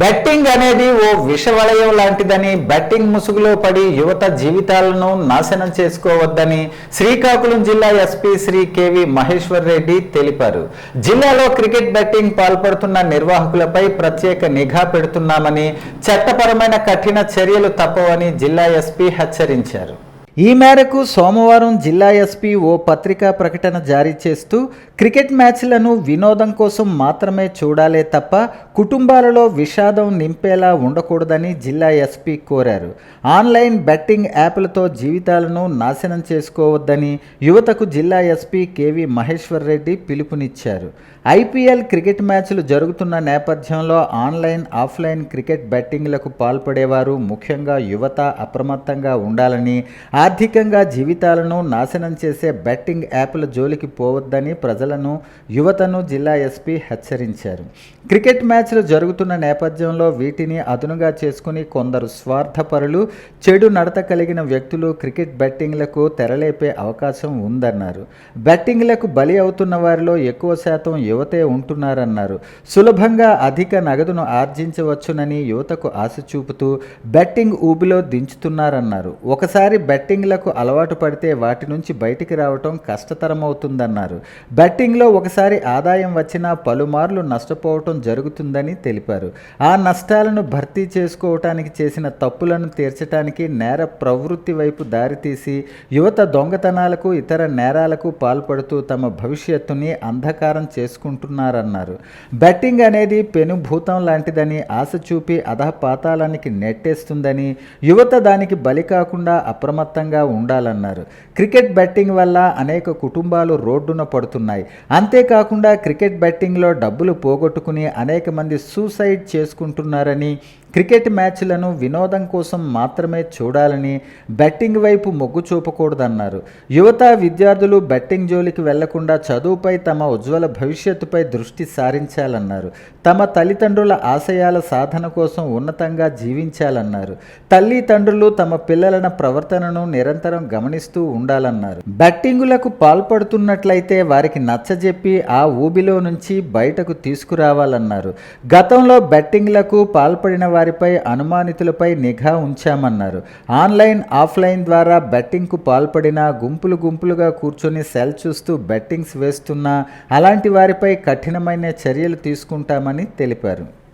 Betting అనేది ఓ విషవలయం లాంటిదని betting ముసుగులో పడి యువత జీవితాలను నాశనం చేసుకోవద్దని శ్రీకాకుళం జిల్లా SP Shri K V Maheshwar Reddy తెలిపారు. జిల్లాలో క్రికెట్ బెట్టింగ్ పాల్పడుతున్న నిర్వాహకులపై ప్రత్యేక నిఘా పెడుతున్నామని చట్టపరమైన కఠిన చర్యలు తప్పవని జిల్లా ఎస్పీ హెచ్చరించారు. ఈ మేరకు సోమవారం జిల్లా ఎస్పీ ఓ పత్రికా ప్రకటన జారీ చేస్తూ క్రికెట్ మ్యాచ్లను వినోదం కోసం మాత్రమే చూడాలే తప్ప కుటుంబాలలో విషాదం నింపేలా ఉండకూడదని జిల్లా ఎస్పీ కోరారు. ఆన్లైన్ బెట్టింగ్ యాప్లతో జీవితాలను నాశనం చేసుకోవద్దని యువతకు జిల్లా ఎస్పీ కేవీ మహేశ్వర్ రెడ్డి పిలుపునిచ్చారు. ఐపీఎల్ క్రికెట్ మ్యాచ్లు జరుగుతున్న నేపథ్యంలో ఆన్లైన్ ఆఫ్లైన్ క్రికెట్ బెట్టింగ్లకు పాల్పడేవారు ముఖ్యంగా యువత అప్రమత్తంగా ఉండాలని ఆర్థికంగా జీవితాలను నాశనం చేసే బెట్టింగ్ యాప్ల జోలికి పోవద్దని ప్రజలను యువతను జిల్లా ఎస్పీ హెచ్చరించారు. క్రికెట్ మ్యాచ్లు జరుగుతున్న నేపథ్యంలో వీటిని అదునుగా చేసుకుని కొందరు స్వార్థపరులు చెడు నడత కలిగిన వ్యక్తులు క్రికెట్ బెట్టింగ్లకు తెరలేపే అవకాశం ఉందన్నారు. బెట్టింగ్లకు బలి అవుతున్న వారిలో ఎక్కువ శాతం యువతే ఉంటున్నారన్నారు. సులభంగా అధిక నగదును ఆర్జించవచ్చునని యువతకు ఆశ చూపుతూ బెట్టింగ్ ఊబిలో దించుతున్నారన్నారు. ఒకసారి బెట్టింగ్లకు అలవాటు పడితే వాటి నుంచి బయటికి రావటం కష్టతరమవుతుందన్నారు. బెట్టింగ్లో ఒకసారి ఆదాయం వచ్చినా పలుమార్లు నష్టపోవటం జరుగుతుందని తెలిపారు. ఆ నష్టాలను భర్తీ చేసుకోవటానికి చేసిన తప్పులను తీర్చడానికి నేర ప్రవృత్తి వైపు దారితీసి యువత దొంగతనాలకు ఇతర నేరాలకు పాల్పడుతూ తమ భవిష్యత్తుని అంధకారం చేసుకుంటున్నారన్నారు. బెట్టింగ్ అనేది పెనుభూతం లాంటిదని ఆశ చూపి అధపాతాళానికి నెట్టేస్తుందని యువత దానికి బలి కాకుండా అప్రమత్తంగా ఉండాలన్నారు. క్రికెట్ బెట్టింగ్ వల్ల అనేక కుటుంబాలు రోడ్డున పడుతున్నాయి. అంతేకాకుండా క్రికెట్ బెట్టింగ్లో డబ్బులు పోగొట్టుకుని అనేక మంది సూసైడ్ చేసుకుంటున్నారని క్రికెట్ మ్యాచ్లను వినోదం కోసం మాత్రమే చూడాలని బెట్టింగ్ వైపు మొగ్గు చూపకూడదన్నారు. యువత విద్యార్థులు బెట్టింగ్ జోలికి వెళ్ళకుండా చదువుపై తమ ఉజ్వల భవిష్యత్తుపై దృష్టి సారించాలన్నారు. తమ తల్లిదండ్రుల ఆశయాల సాధన కోసం ఉన్నతంగా జీవించాలన్నారు. తల్లి తండ్రులు తమ పిల్లల ప్రవర్తనను నిరంతరం గమనిస్తూ ఉండాలన్నారు. బెట్టింగులకు పాల్పడుతున్నట్లయితే వారికి నచ్చజెప్పి ఆ ఊబిలో నుంచి బయటకు తీసుకురావాలన్నారు. గతంలో బెట్టింగ్లకు పాల్పడిన వారిపై అనుమానితులపై నిఘా ఉంచామన్నారు. ఆన్లైన్ ఆఫ్లైన్ ద్వారా బెట్టింగ్కు పాల్పడిన గుంపులు గుంపులుగా కూర్చొని సెల్ చూస్తూ బెట్టింగ్స్ వేస్తున్నా అలాంటి వారిపై కఠినమైన చర్యలు తీసుకుంటామని తెలిపారు.